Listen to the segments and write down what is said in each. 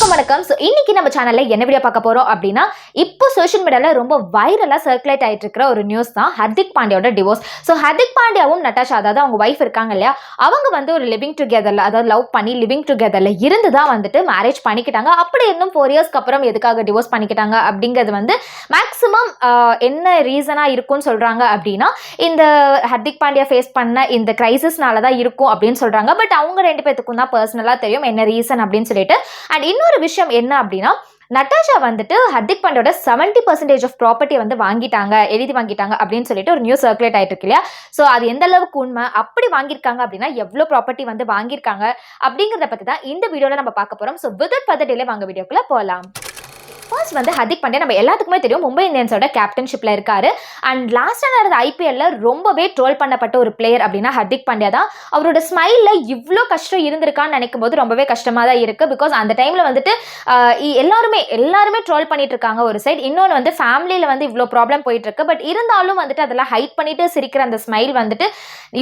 அனைவருக்கும் வணக்கம். ஸோ இன்னைக்கு நம்ம சேனல்ல என்ன வீடியோ பார்க்க போறோம் அப்படின்னா இப்போ சோஷியல் மீடியால ரொம்ப வைரலா சர்க்குலேட் ஆயிட்டு இருக்கிற ஒரு நியூஸ் தான் ஹர்திக் பாண்டியோட டிவோர்ஸ் ஸோ ஹர்திக் பாண்டியாவும் நட்டாஷா அதாவது அவங்க ஒய்ஃப் இருக்காங்க இல்லையா அவங்க வந்து ஒரு லிவிங் டுகெதர்ல அதாவது லவ் பண்ணி லிவிங் டுகெதர்ல இருந்து தான் வந்துட்டு மேரேஜ் பண்ணிக்கிட்டாங்க. அப்படி இருந்தும் ஃபோர் இயர்ஸ்க்கு அப்புறம் எதுக்காக டிவோர்ஸ் பண்ணிக்கிட்டாங்க அப்படிங்கிறது வந்து மேக்ஸிமம் என்ன ரீசனா இருக்கும்னு சொல்றாங்க அப்படின்னா இந்த ஹர்திக் பாண்டியா ஃபேஸ் பண்ண இந்த கிரைசிஸ்னால தான் இருக்கும் அப்படின்னு சொல்றாங்க. பட் அவங்க ரெண்டு பேத்துக்கும் தான் பர்சனலா தெரியும் என்ன ரீசன் அப்படின்னு சொல்லிட்டு. அண்ட் இன்னும் இன்னொரு விஷயம் என்ன அப்படின்னா நட்டாஷா வந்துட்டு ஹர்திக் பாண்டியோட செவன்டி பர்சன்டேஜ் ஆஃப் ப்ராப்பர்ட்டி வந்து வாங்கிட்டாங்க எழுதி வாங்கிட்டாங்க அப்படின்னு சொல்லிட்டு ஒரு நியூஸ் சர்க்குலேட் ஆயிட்டு இருக்கு இல்லையா? ஸோ அது எந்த அளவுக்கு உண்மை? அப்படி வாங்கியிருக்காங்க அப்படின்னா எவ்வளோ ப்ராப்பர்ட்டி வந்து வாங்கியிருக்காங்க அப்படிங்கிறத பற்றி தான் இந்த வீடியோவில் நம்ம பார்க்க போகிறோம் ஸோ விதட் பதட்டிலே வாங்க வீடியோக்குள்ளே போகலாம் ஃபர்ஸ்ட் வந்து ஹர்திக் பாண்டியா நம்ம எல்லாத்துக்குமே தெரியும். மும்பை இந்தியன்ஸோட கேப்டன்ஷிப்ல இருக்காரு. அண்ட் லாஸ்ட்டாக நடந்த ஐபிஎல்ல ரொம்பவே ட்ரோல் பண்ணப்பட்ட ஒரு பிளேயர் அப்படின்னா ஹர்திக் பாண்டியா தான். அவரோட ஸ்மைலில் இவ்வளோ கஷ்டம் இருந்திருக்கான்னு நினைக்கும் போது ரொம்பவே கஷ்டமாக தான் இருக்குது பிகாஸ் அந்த டைமில் வந்துட்டு எல்லாருமே எல்லாருமே ட்ரோல் பண்ணிட்டு இருக்காங்க ஒரு சைடு இன்னொன்று வந்து ஃபேமிலியில் வந்து இவ்வளோ ப்ராப்ளம் போயிட்டுருக்கு பட் இருந்தாலும் வந்துட்டு அதெல்லாம் ஹைட் பண்ணிட்டு சிரிக்கிற அந்த ஸ்மைல் வந்துட்டு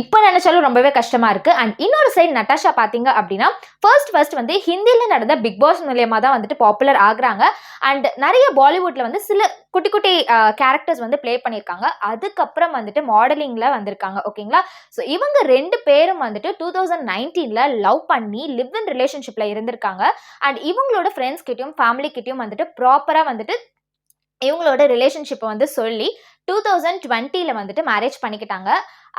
இப்போ நினச்சாலும் ரொம்பவே கஷ்டமாக இருக்குது அண்ட் இன்னொரு சைடு நட்டாஷா பார்த்தீங்க அப்படின்னா ஃபர்ஸ்ட் ஃபர்ஸ்ட் வந்து ஹிந்தியில் நடந்த பிக் பாஸ் மூலியமாக தான் வந்துட்டு பாப்புலர் ஆகுறாங்க. அண்ட் அண்ட் நிறைய பாலிவுட்ல வந்து சில குட்டி குட்டி கேரக்டர்ஸ் வந்து ப்ளே பண்ணியிருக்காங்க. அதுக்கப்புறம் வந்துட்டு மாடலிங்ல வந்திருக்காங்க. ஓகேங்களா ஸோ இவங்க ரெண்டு பேரும் வந்துட்டு டூ தௌசண்ட் நைன்டீன்ல லவ் பண்ணி லிவ் இன் ரிலேஷன்ஷிப்ல இருந்திருக்காங்க. அண்ட் இவங்களோட ஃப்ரெண்ட்ஸ் கிட்டயும் ஃபேமிலி கிட்டயும் வந்துட்டு ப்ராப்பராக வந்துட்டு இவங்களோட ரிலேஷன்ஷிப்பை வந்து சொல்லி டூ தௌசண்ட் டுவெண்ட்டியில் வந்துட்டு மேரேஜ் பண்ணிக்கிட்டாங்க.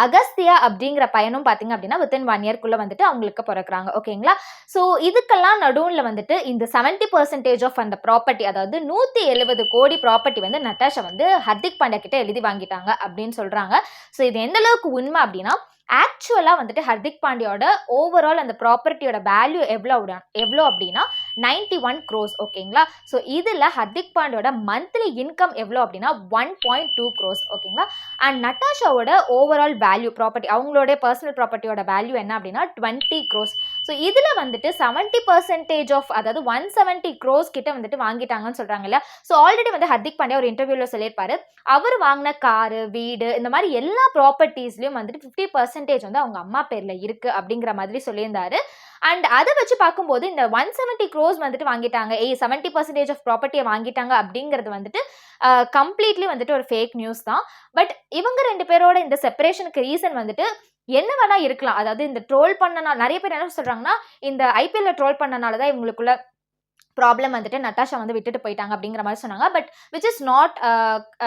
அகஸ்தியா அப்படிங்கிற பையனும் பார்த்தீங்க அப்படின்னா வித்தின் ஒன் இயர்க்குள்ளே வந்துட்டு அவங்களுக்கு பிறக்குறாங்க. ஓகேங்களா? ஸோ இதுக்கெல்லாம் நடுவில் வந்துட்டு இந்த செவன்ட்டி பர்சன்டேஜ் ஆஃப் அந்த ப்ராப்பர்ட்டி அதாவது நூற்றி எழுபது கோடி ப்ராப்பர்ட்டி வந்து நட்டாஷா வந்து ஹர்திக் பாண்டியா கிட்ட எழுதி வாங்கிட்டாங்க அப்படின்னு சொல்கிறாங்க ஸோ இது எந்த அளவுக்கு உண்மை அப்படின்னா ஆக்சுவலாக வந்துட்டு ஹர்திக் பாண்டியோட ஓவரால் அந்த ப்ராப்பர்ட்டியோட வேல்யூ எவ்வளோ எவ்வளோ அப்படின்னா நைன்டி ஒன் க்ரோஸ் ஓகேங்களா ஸோ இதில் ஹர்திக் பாண்டோட மந்த்லி இன்கம் எவ்வளோ அப்படின்னா ஒன் பாயிண்ட் டூ க்ரோஸ் ஓகேங்களா அண்ட் நட்டாஷாவோட ஓவரால் வேல்யூ ப்ராப்பர்ட்டி அவங்களோட பர்சனல் ப்ராப்பர்ட்டியோட வேல்யூ என்ன அப்படின்னா டுவெண்ட்டி க்ரோஸ் ஸோ இதில் வந்துட்டு செவன்ட்டி பர்சன்டேஜ் ஆஃப் அதாவது ஒன் செவன்ட்டி க்ரோஸ் கிட்ட வந்துட்டு வாங்கிட்டாங்கன்னு சொல்கிறாங்கல்ல ஸோ ஆல்ரெடி வந்து ஹர்திக் பாண்டியா ஒரு இன்டர்வியூவில் சொல்லியிருப்பாரு. அவர் வாங்கின காரு வீடு இந்த மாதிரி எல்லா ப்ராப்பர்ட்டிஸ்லையும் வந்துட்டு ஃபிஃப்டி பர்சன்டேஜ் வந்து அவங்க அம்மா பேரில் இருக்குது அப்படிங்கிற மாதிரி சொல்லியிருந்தாரு. அண்ட் அதை வச்சு பார்க்கும்போது இந்த ஒன் செவன்ட்டி க்ரோஸ் வந்துட்டு வாங்கிட்டாங்க. ஏ செவன்ட்டி பர்சன்டேஜ் ஆஃப் ப்ராப்பர்ட்டியை வாங்கிட்டாங்க அப்படிங்கிறது வந்துட்டு கம்ப்ளீட்லி வந்துட்டு ஒரு ஃபேக் நியூஸ் தான். பட் இவங்க ரெண்டு பேரோட இந்த செப்பரேஷனுக்கு ரீசன் வந்துட்டு என்ன வேணா இருக்கலாம். அதாவது இந்த ட்ரோல் பண்ணனா நிறைய பேர் என்ன சொல்றாங்கன்னா இந்த ஐபிஎல்ல ட்ரோல் பண்ணனால தான் இவங்களுக்குள்ள ப்ராப்ளம் வந்துட்டு நட்டாஷா வந்து விட்டுட்டு போயிட்டாங்க அப்படிங்கிற மாதிரி சொன்னாங்க. பட் விச் இஸ் நாட்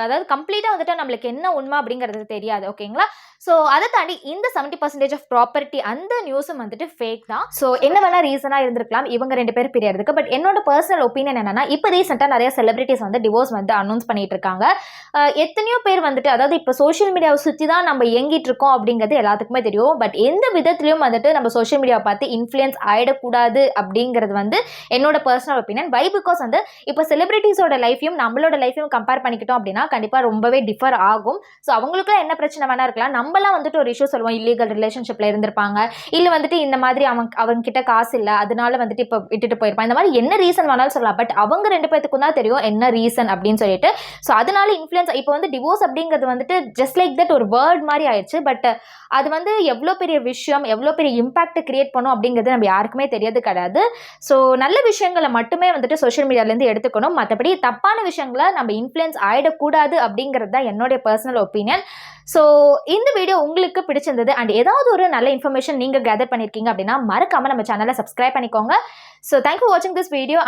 அதாவது கம்ப்ளீட்டாக வந்துட்டு நம்மளுக்கு என்ன உண்மை அப்படிங்கிறது தெரியாது ஓகேங்களா ஸோ அதை தாண்டி இந்த செவன்ட்டி பர்சன்டேஜ் ஆஃப் ப்ராப்பர்ட்டி அந்த நியூஸும் வந்துட்டு ஃபேக் தான். ஸோ என்ன வேணா ரீசனாக இருந்திருக்கலாம் இவங்க ரெண்டு பேர் பிரியறதுக்கு. பட் என்னோட பர்சனல் ஒப்பீனியன் என்னன்னா இப்போ ரீசெண்டாக நிறைய செலிபிரிட்டிஸ் வந்து டிவோர்ஸ் வந்து அனௌன்ஸ் பண்ணிட்டு இருக்காங்க. Uh, எத்தனையோ பேர் வந்துட்டு அதாவது இப்போ சோஷியல் மீடியாவை சுற்றி தான் நம்ம இயங்கிட்டு இருக்கோம் அப்படிங்கிறது எல்லாத்துக்குமே தெரியும். பட் எந்த விதத்துலையும் வந்துட்டு நம்ம சோஷியல் மீடியாவை பார்த்து இன்ஃப்ளூயன்ஸ் ஆகிடக்கூடாது அப்படிங்கிறது வந்து என்னோட பர்சனல் ஒப்பீனியன் வை பிகாஸ் வந்து இப்போ செலிபிரிட்டிஸோட லைஃபையும் நம்மளோட லைஃபையும் கம்பேர் பண்ணிக்கிட்டோம் அப்படின்னா கண்டிப்பாக ரொம்பவே டிஃபர் ஆகும். ஸோ அவங்களுக்குலாம் என்ன பிரச்சனை வேணா இருக்கலாம். நம்மளாம் வந்துட்டு ஒரு இஷ்யூ சொல்லுவோம் இல்லீகல் ரிலேஷன்ஷிப்பில் இருந்திருப்பாங்க. இல்லை வந்துட்டு இந்த மாதிரி அவன் அவங்க கிட்ட காசு இல்லை. அதனால வந்துட்டு இப்போ விட்டுட்டு போயிருப்பான். இந்த மாதிரி என்ன ரீசன் வேணாலும் சொல்லலாம். பட் அவங்க ரெண்டு பேத்துக்கும் தான் தெரியும் என்ன ரீசன் அப்படின்னு சொல்லிட்டு. ஸோ அதனால இன்ஃப்ளூயன்ஸ் இப்போ வந்து டிவோர்ஸ் அப்படிங்கிறது வந்துட்டு ஜஸ்ட் லைக் தட் ஒரு வேர்ட் மாதிரி ஆயிடுச்சு. பட் அது வந்து எவ்வளோ பெரிய விஷயம் எவ்வளோ பெரிய இம்பாக்ட் கிரியேட் பண்ணும் அப்படிங்கிறது நம்ம யாருக்குமே தெரியாது கிடையாது. ஸோ நல்ல விஷயங்களை மட்டுமே வந்துட்டு சோஷியல் மீடியாலேருந்து எடுத்துக்கணும். மற்றபடி தப்பான விஷயங்களை நம்ம இன்ஃப்ளூயன்ஸ் ஆகிடக்கூடாது அப்படிங்கிறது தான் என்னுடைய பர்சனல் ஒப்பீனியன் ஸோ இந்த வீடியோ உங்களுக்கு பிடிச்சிருந்தது அண்ட் ஏதாவது ஒரு நல்ல இன்ஃபர்மேஷன் நீங்கள் கேதர் பண்ணியிருக்கீங்க அப்படின்னா மறக்காமல் நம்ம சேனலை சப்ஸ்கிரைப் பண்ணிக்கோங்க. ஸோ தேங்க்யூ வாட்சிங் திஸ் வீடியோ